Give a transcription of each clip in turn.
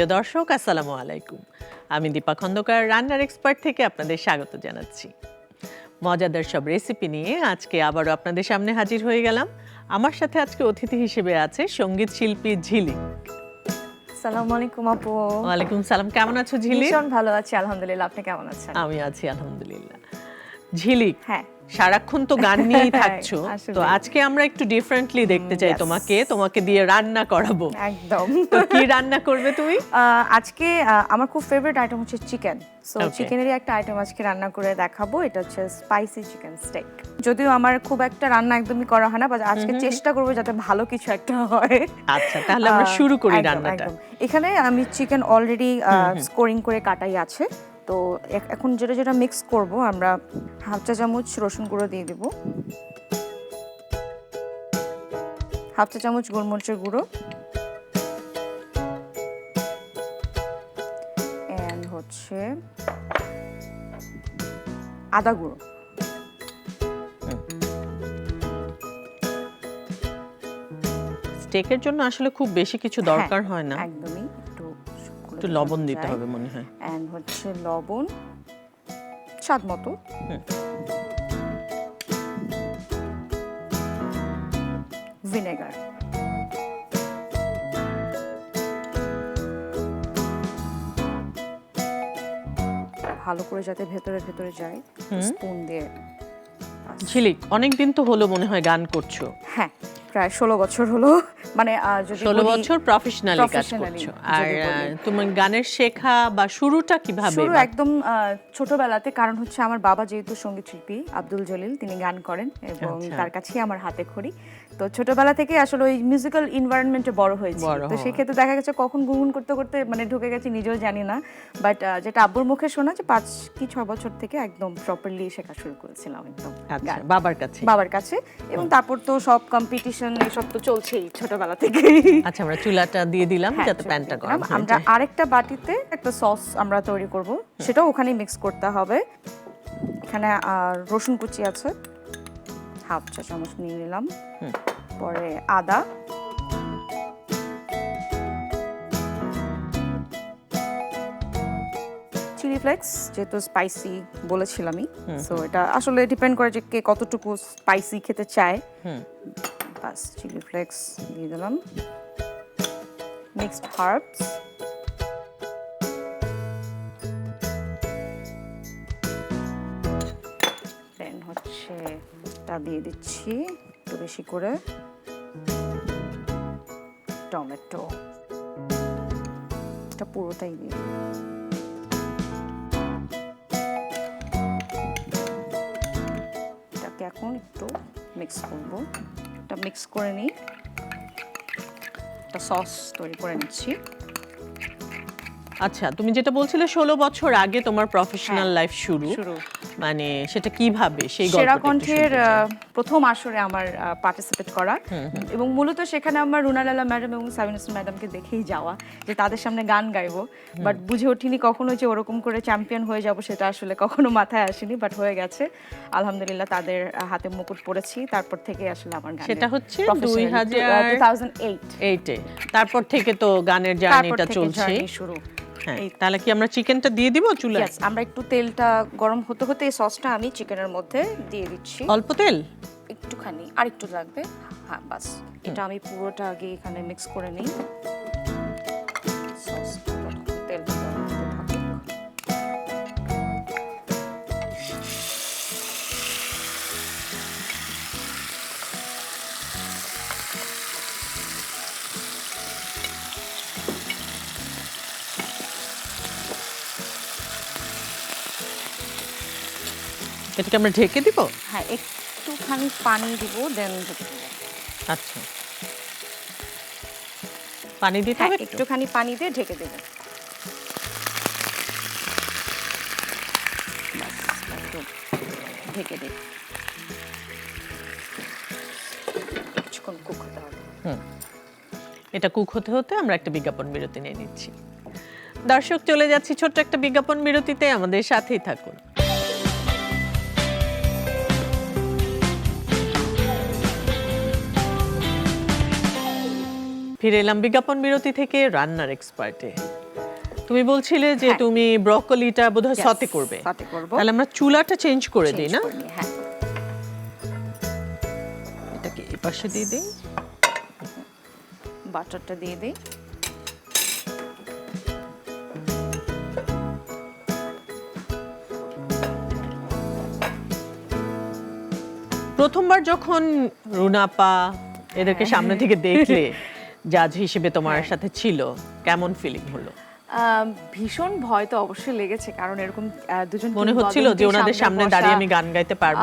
প্রিয় দর্শক আসসালামু আলাইকুম। আমি দীপা খন্দকার রান্নার এক্সপার্ট থেকে আপনাদের স্বাগত জানাচ্ছি। মজাদার সব রেসিপি নিয়ে আজকে আবারও আপনাদের সামনে হাজির হয়ে গেলাম। আমার সাথে আজকে অতিথি হিসেবে আছে সংগীত শিল্পী ঝিলি। সালামু আলাইকুম আপু। ওয়ালাইকুম সালাম কেমন আছো ঝিলি? ভীষণ ভালো আছি আলহামদুলিল্লাহ। আপনি কেমন আছেন? আমি আছি আলহামদুলিল্লাহ। ঝিলিক হ্যাঁ। সারাক্ষণ তো গান নিয়েই থাকছো তো আজকে আমরা একটু ডিফারেন্টলি দেখতে চাই তোমাকে তোমাকে দিয়ে রান্না করাবো। একদম। তো কি রান্না করবে তুমি? আজকে আমার খুব ফেভারিট আইটেম হচ্ছে চিকেন সো. চিকেনেরই একটা আইটেম আজকে রান্না করে দেখাবো এটা হচ্ছে স্পাইসি চিকেন স্টেক যদিও আমার খুব একটা রান্না একদমই করা হয় না বাট আজকে চেষ্টা করব যাতে ভালো কিছু একটা হয়। আচ্ছা তাহলে আমরা শুরু করি রান্নাটা। এখানে আমি চিকেন অলরেডি স্কোরিং করে কাটাই আছে। তো এখন যেটা যেটা মিক্স করব আমরা হাফ চা চামচ রসুন গুঁড়ো দিয়ে দিব। হাফ চা চামচ গোলমরিচের গুঁড়ো। এন্ড হচ্ছে আদা গুঁড়ো। স্টেকের জন্য আসলে খুব বেশি কিছু দরকার হয় না। হ্যাঁ, একদমই। একটু লবণ দিতে হবে মনে হয়। অ্যান্ড হচ্ছে লবণ স্বাদ মতো। ভিনেগার। ভালো করে যাতে ভেতরে ভেতরে যায় স্পুন দিয়ে। ঝিলিক অনেকদিন তো হলো মনে হয় গান করছ। হ্যাঁ। প্রায় ষোলো বছর হলো। মানে ষোলো বছর প্রফেশনালি কাজ করছ। আর তোমার গানের শেখা বা শুরুটা কীভাবে শুরু একদম ছোটবেলাতে কারণ হচ্ছে আমার বাবা যেহেতু সংগীত শিল্পী আব্দুল জলিল তিনি গান করেন এবং আচ্ছা। তার কাছেই আমার হাতে খড়ি। তো ছোটবেলা থেকে আসলে ওই মিউজিক্যাল ইনভায়রনমেন্টে বড় হয়েছে। তো হওয়া। সেক্ষেত্রে দেখা গেছে কখন গুনগুন করতে করতে মানে ঢুকে গেছি নিজেও জানি না। বাট যেটা আব্বুর মুখে শোনা যে পাঁচ কি ছ বছর থেকে একদম প্রপারলি শেখা শুরু করেছিলাম একদম আচ্ছা বাবার কাছে। বাবার কাছে। এবং তারপর তো সব কম্পিটিশন এসব তো চলছেই ছোটবেলা থেকেই আচ্ছা আমরা চুলাটা দিয়ে দিলাম হ্যাঁ, যাতে প্যানটা গরম। আমরা আরেকটা বাটিতে একটা সস আমরা তৈরি করব সেটাও ওখানে মিক্স করতে হবে। এখানে রসুন কুচি আছে হাফ চা চামচ নিয়ে নিলাম। পরে আদা। চিলি ফ্লেক্স যেহেতু স্পাইসি বলেছিলামই সো এটা আসলে ডিপেন্ড করে যে কে কতটুকু স্পাইসি খেতে চায়। হুম। বাস চিলি ফ্লেক্স দিয়ে দিলাম। Mixed herbs. দেন হচ্ছে তা দিয়ে দিচ্ছি একটু বেশি করে। টমেটো। এটা পুরোটাই দিয়ে। এটাকে এখন একটু মিক্স করব। এটা মিক্স করে নিই। একটা সস তৈরি করে নিচ্ছি। আচ্ছা তুমি যেটা বলছিলে ষোলো বছর আগে তোমার প্রফেশনাল হ্যাঁ, লাইফ শুরু। শুরু। মানে সেটা কীভাবে সেই সেরা কণ্ঠের প্রথম আসরে আমার পার্টিসিপেট করা। এবং মূলত সেখানে আমার রুনালালা ম্যাডাম এবং সাবিন হাসান ম্যাডামকে দেখেই যাওয়া যে তাদের সামনে গান গাইবো। বাট বুঝে ওঠিনি কখনো যে ওরকম করে চ্যাম্পিয়ন হয়ে যাব সেটা আসলে কখনো মাথায় আসেনি বাট হয়ে গেছে। আলহামদুলিল্লাহ তাদের হাতে মুকুট পড়েছি তারপর থেকে আসলে আমার গানের সেটা হচ্ছে professionally, 2000 2008 তারপর থেকে তো গানের জার্নিটা চলছে। শুরু। হ্যাঁ। তাহলে কি আমরা চিকেনটা দিয়ে দিব চুলায়? আমরা একটু তেলটা গরম হতে হতে এই সসটা আমি চিকেনের মধ্যে দিয়ে দিচ্ছি। অল্প তেল? একটুখানি আর একটু লাগবে। হ্যাঁ বাস। এটা আমি পুরোটা আগে এখানে মিক্স করে নিই। এটাকে আমরা ঢেকে দিব? হ্যাঁ একটুখানি পানি দিব দেন আচ্ছা। পানি দিতে হ্যাঁ হবে একটুখানি পানি দিয়ে ঢেকে একটু ঢেকে দিই কিছুক্ষণ কুক হতে হবে। এটা কুক হতে হতে আমরা একটা বিজ্ঞাপন বিরতি নিয়ে নিচ্ছি। দর্শক চলে যাচ্ছি ছোট্ট একটা বিজ্ঞাপন বিরতিতে। আমাদের সাথেই থাকুন। ফিরে এলাম বিজ্ঞাপন বিরতি থেকে রান্নার এক্সপার্টে। তুমি বলছিলে যে হ্যাঁ। তুমি ব্রকলিটা বোধহয় সতে করবে। তাহলে আমরা চুলাটা চেঞ্জ করে দিই না? হ্যাঁ। এটাকে এই পাশে দিয়ে দিই। বাটারটা দিয়ে দিই। প্রথমবার যখন রুনাপা এদেরকে সামনে থেকে দেখলে জাজ হিসেবে তোমার সাথে ছিল। কেমন ফিলিং হলো? ভীষণ ভয় তো অবশ্যই লেগেছে কারণ এরকম দুজন মনে হচ্ছিল যে ওনাদের সামনে দাঁড়িয়ে আমি গান গাইতে পারব।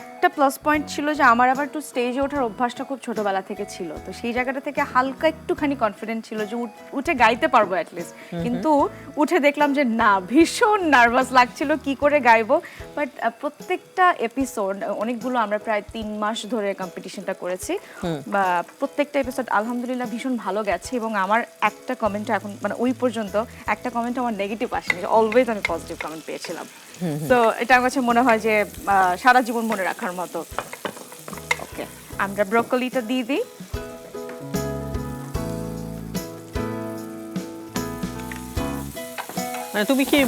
একটা প্লাস পয়েন্ট ছিল যে আমার আবার একটু স্টেজে ওঠার অভ্যাসটা খুব ছোটবেলা থেকে ছিল। তো সেই জায়গাটা থেকে হালকা একটুখানি কনফিডেন্ট ছিল যে উঠে গাইতে পারব অ্যাটলিস্ট কিন্তু উঠে দেখলাম যে না ভীষণ নার্ভাস লাগছিল কি করে গাইবো। বাট প্রত্যেকটা এপিসোড অনেকগুলো আমরা প্রায় তিন মাস ধরে কম্পিটিশনটা করেছি। বা প্রত্যেকটা এপিসোড আলহামদুলিল্লাহ ভীষণ ভালো গেছে এবং আমার একটা কমেন্ট এখন মানে ওই পর্যন্ত একটা কমেন্ট আমার নেগেটিভ আসেনি অলওয়েজ আমি পজিটিভ কমেন্ট পেয়েছিলাম। তো এটা আমার কাছে মনে হয় যে সারা জীবন মনে রাখার মতো। ওকে আমরা ব্রকলিটা দিয়ে দিই। মানে তুমি কি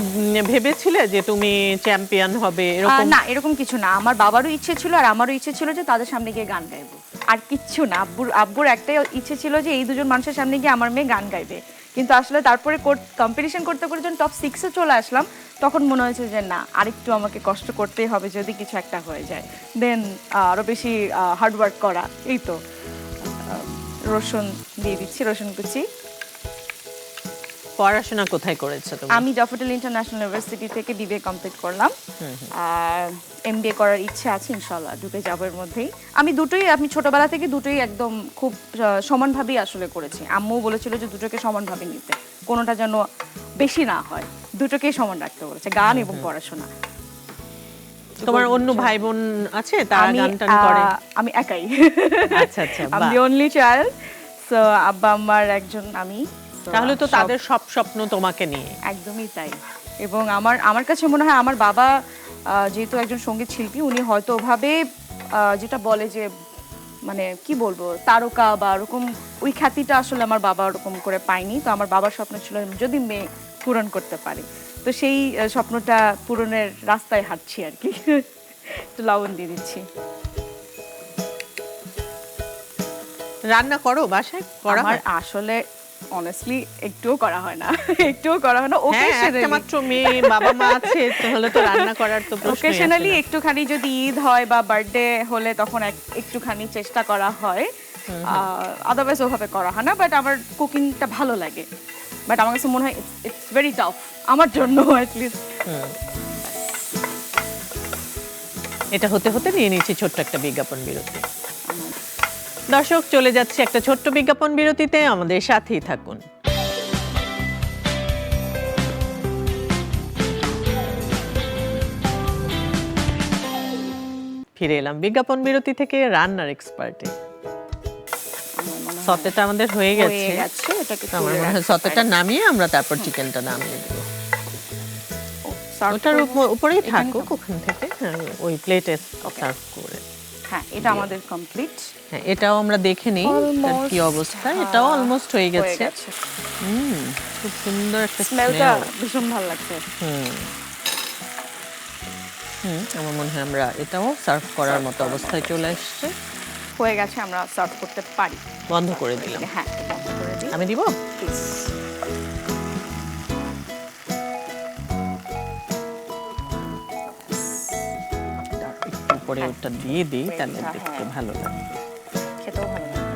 ভেবেছিলে যে তুমি চ্যাম্পিয়ন হবে এরকম? না এরকম কিছু না। আমার বাবারও ইচ্ছে ছিল আর আমারও ইচ্ছে ছিল যে তাদের সামনে গিয়ে গান গাইবো। আর কিচ্ছু না আব্বুর আব্বুর একটাই ইচ্ছে ছিল যে এই দুজন মানুষের সামনে গিয়ে আমার মেয়ে গান গাইবে। কিন্তু আসলে তারপরে কম্পিটিশন করতে করে যখন টপ সিক্সে চলে আসলাম, তখন মনে হয়েছে যে না, আরেকটু আমাকে কষ্ট করতেই হবে যদি কিছু একটা হয়ে যায়। দেন আরও বেশি হার্ডওয়ার্ক করা, এই তো। রসুন দিয়ে দিচ্ছি, রসুন কুচি। পড়াশোনা কোথায় করেছ তুমি? আমি ডফোটেল ইন্টারন্যাশনাল ইউনিভার্সিটি থেকে বিবিএ কমপ্লিট করলাম। আর এমবিএ করার ইচ্ছে আছে ইনশাল্লাহ ঢুকে যাব এর মধ্যেই। আমি দুটোই আমি ছোটবেলা থেকে দুটোই একদম খুব সমানভাবেই আসলে করেছি। আম্মু বলেছিল যে দুটোকে সমানভাবে নিতে কোনোটা যেন বেশি না হয় দুটোকেই সমান রাখতে বলেছে গান এবং পড়াশোনা। তোমার অন্য ভাই বোন আছে? তারা গান টান করে? আমি একাই। আচ্ছা আচ্ছা আমি। অনলি চাইল্ড সো আব্বা আম্মার একজন আমি। তাহলে তো তাদের সব স্বপ্ন তোমাকে নিয়ে। একদমই তাই। এবং আমার আমার কাছে মনে হয় আমার বাবা যেহেতু একজন সংগীত শিল্পী উনি হয়তো ওভাবে যেটা বলে যে মানে কি বলব তারকা বা ওরকম ওই খ্যাতিটা আসলে আমার বাবা ওরকম করে পায়নি। তো আমার বাবার স্বপ্ন ছিল যদি মেয়ে পূরণ করতে পারে। তো সেই স্বপ্নটা পূরণের রাস্তায় হাঁটছি আর কি। একটু লবণ দিয়ে দিচ্ছি। রান্না করো বাসায় করা আসলে অনেস্টলি একটুও করা হয় না। একটুও করা হয় না হ্যাঁ মাত্র মেয়ে বাবা মা আছে তাহলে তো রান্না করার তো প্রশ্নই ওকেশনালি একটুখানি যদি ঈদ হয় বা বার্থডে হলে তখন একটুখানি চেষ্টা করা হয়। আদারওয়াইজ ওভাবে করা হয় না বাট আমার কুকিংটা ভালো লাগে। বাট আমার কাছে মনে হয় ইটস ভেরি টাফ আমার জন্য অ্যাটলিস্ট এটা হতে হতে নিয়ে নিচ্ছি ছোট্ট একটা বিজ্ঞাপন বিরতি। দর্শক চলে যাচ্ছে একটা ছোট্ট বিজ্ঞাপন বিরতিতে। আমাদের সাথেই থাকুন। ফিরে এলাম বিজ্ঞাপন বিরতি থেকে রান্নার এক্সপার্টে। সতেটা আমাদের হয়ে গেছে। আমার মনে হয় সতেটা নামিয়ে আমরা তারপর চিকেনটা নামিয়ে দেবো। ওটার উপরেই থাকুক ওখান থেকে। হ্যাঁ ওই প্লেটে সার্ভ করে। হ্যাঁ এটা আমাদের কমপ্লিট হ্যাঁ এটাও আমরা দেখে নিই কি অবস্থা? এটাও অলমোস্ট হয়ে গেছে। হুম খুব সুন্দর একটা স্মেলটা ভীষণ ভালো লাগছে। হুম। হুম আমার মনে হয় আমরা এটাও সার্ভ করার মতো অবস্থায় চলে আসছে হয়ে গেছে আমরা সার্ভ করতে পারি। বন্ধ করে দিলাম। হ্যাঁ আমি দিব? প্লিজ একটু পরে ওটা দিয়ে দিই তাহলে হ্যাঁ, দেখতে হ্যাঁ। ভালো লাগবে খেতেও ভালো লাগবে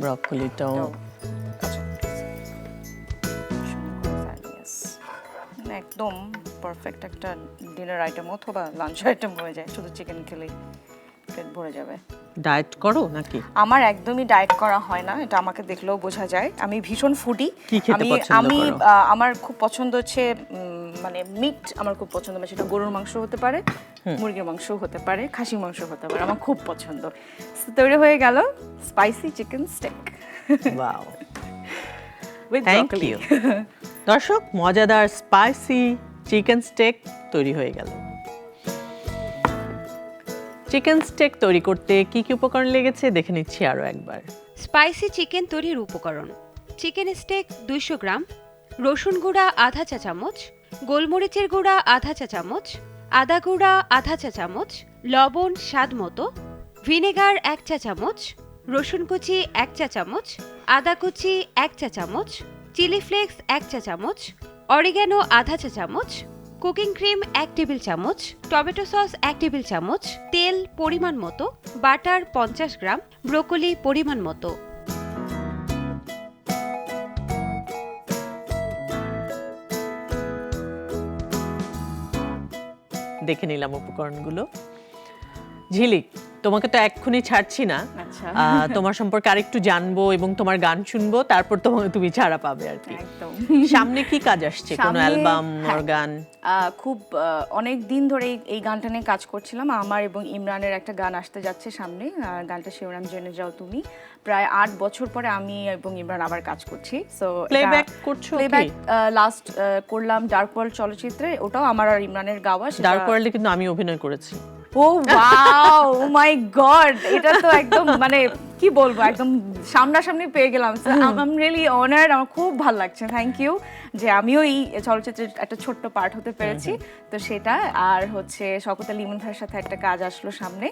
ব্রকলিটাও করে একদম পারফেক্ট একটা ডিনার আইটেম অথবা লাঞ্চ আইটেম হয়ে যায় শুধু চিকেন খেলেই পেট ভরে যাবে। ডায়েট করো নাকি? আমার একদমই ডায়েট করা হয় না এটা আমাকে দেখলেও বোঝা যায়। আমি ভীষণ ফুডি আমি আমি আমার খুব পছন্দ হচ্ছে মানে মিট আমার খুব পছন্দ মানে সেটা গরুর মাংস হতে পারে মুরগির মাংস হতে পারে খাসি মাংস হতে পারে আমার খুব পছন্দ। তৈরি হয়ে গেল spicy chicken steak wow with thank you দর্শক মজাদার স্পাইসি চিকেন স্টেক তৈরি হয়ে গেল। চিকেন স্টেক তৈরি করতে কি কি উপকরণ লেগেছে দেখে নিচ্ছি আরও একবার। স্পাইসি চিকেন তৈরির উপকরণ। চিকেন স্টেক দুইশো গ্রাম, রসুন গুঁড়া আধা চা চামচ, গোলমরিচের গুঁড়া আধা চা চামচ, আদা গুঁড়া আধা চা চামচ, লবণ স্বাদ মতো, ভিনেগার এক চা চামচ, রসুন কুচি এক চা চামচ, আদা কুচি এক চা চামচ, চিলি ফ্লেক্স এক চা চামচ, অরিগ্যানো আধা চা চামচ কুকিং ক্রিম এক টেবিল চামচ, টমেটো সস এক টেবিল চামচ, তেল পরিমাণ মতো, বাটার পঞ্চাশ গ্রাম, ব্রোকলি পরিমাণ মতো। দেখে নিলাম উপকরণগুলো। ঝিলিক তোমাকে তো এক্ষুনি ছাড়ছি না। আচ্ছা। তোমার সম্পর্কে আরেকটু জানব এবং তোমার গান শুনব তারপর তোমাকে তুমি ছাড়া পাবে আর কি। সামনে কি কাজ আসছে? কোনো অ্যালবাম ওর হ্যাঁ। গান? খুব অনেক দিন ধরে এই- গানটা নিয়ে কাজ করছিলাম। আমার এবং ইমরানের একটা গান আসতে যাচ্ছে সামনে। গানটা শিবরাম জেনে যাও তুমি। প্রায় আট বছর পরে আমি এবং ইমরান আবার কাজ করছি। সো প্লেব্যাক করছ প্লেব্যাক লাস্ট করলাম ডার্ক ওয়ার্ল্ড চলচ্চিত্রে। ওটাও আমার আর ইমরানের গাওয়া ডার্ক ওয়ার্ল্ডে কিন্তু আমি অভিনয় করেছি। ও ওয়াও মাই গড এটা তো একদম মানে কি বলব একদম সামনাসামনি পেয়ে গেলাম। আম রিয়েলি অনার্ড আমার খুব ভালো লাগছে থ্যাংক ইউ যে আমিও এই চলচ্চিত্রের একটা ছোট্ট পার্ট হতে পেরেছি। তো সেটা আর হচ্ছে শকত আলী ইমন ভাইয়ের সাথে একটা কাজ আসলো সামনে।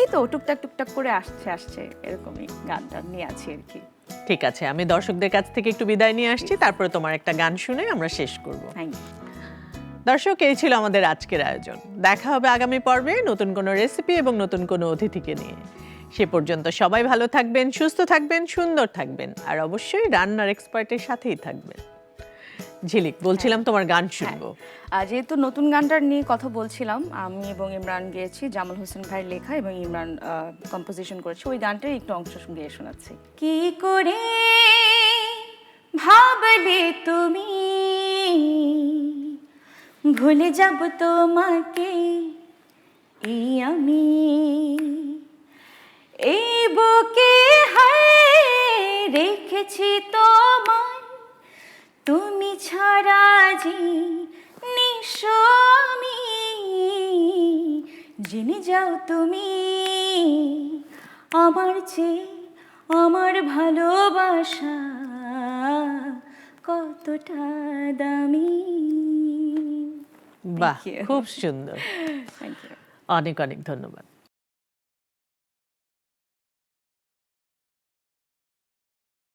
এই তো টুকটাক টুকটাক করে আসছে আসছে এরকমই গানটা নিয়ে আছি আর কি। ঠিক আছে আমি দর্শকদের কাছ থেকে একটু বিদায় নিয়ে আসছি তারপরে তোমার একটা গান শুনে আমরা শেষ করব। থ্যাংক ইউ দর্শক এই ছিল আমাদের আজকের আয়োজন। দেখা হবে আগামী পর্বে নতুন কোনো রেসিপি এবং নতুন কোনো অতিথিকে নিয়ে। সে পর্যন্ত সবাই ভালো থাকবেন সুস্থ থাকবেন সুন্দর থাকবেন আর অবশ্যই রান্নার এক্সপার্টের সাথেই থাকবেন। ঝিলিক বলছিলাম তোমার গান শুনব। আর যেহেতু নতুন গানটার নিয়ে কথা বলছিলাম আমি এবং ইমরান গেয়েছি জামাল হোসেন ভাইয়ের লেখা এবং ইমরান কম্পোজিশন করেছে। ওই গানটার একটু অংশ গিয়ে শোনাচ্ছি। কি করে ভাবলে তুমি? ভুলে যাব তোমাকে। এই আমি। এই বুকে রেখেছি তোমার তুমি ছাড়া যে নিঃস্বামী জেনে যাও তুমি আমার চেয়ে আমার ভালোবাসা কতটা দামি। বাহ খুব সুন্দর। অনেক অনেক ধন্যবাদ।